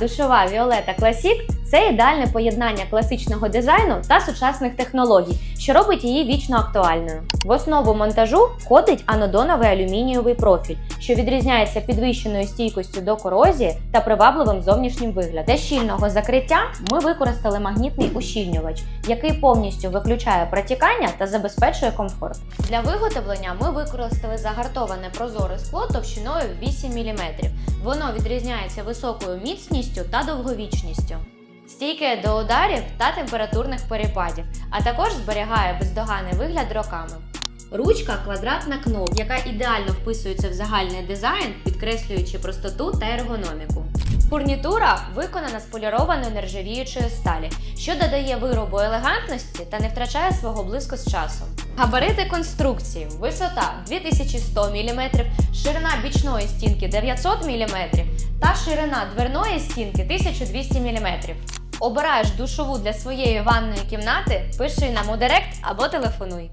Душова Violeta Classic – це ідеальне поєднання класичного дизайну та сучасних технологій, що робить її вічно актуальною. В основу монтажу входить анодоновий алюмінієвий профіль, що відрізняється підвищеною стійкістю до корозії та привабливим зовнішнім виглядом. Для щільного закриття ми використали магнітний ущільнювач, який повністю виключає протікання та забезпечує комфорт. Для виготовлення ми використали загартоване прозоре скло товщиною 8 мм. Воно відрізняється високою міцністю та довговічністю. Стійке до ударів та температурних перепадів, а також зберігає бездоганний вигляд роками. Ручка квадратна кнопка, яка ідеально вписується в загальний дизайн, підкреслюючи простоту та ергономіку. Фурнітура виконана з полірованої нержавіючої сталі, що додає виробу елегантності та не втрачає свого блиску з часом. Габарити конструкції: висота 2100 мм, ширина бічної стінки 900 мм та ширина дверної стінки 1200 мм. Обираєш душову для своєї ванної кімнати, пиши нам у директ або телефонуй.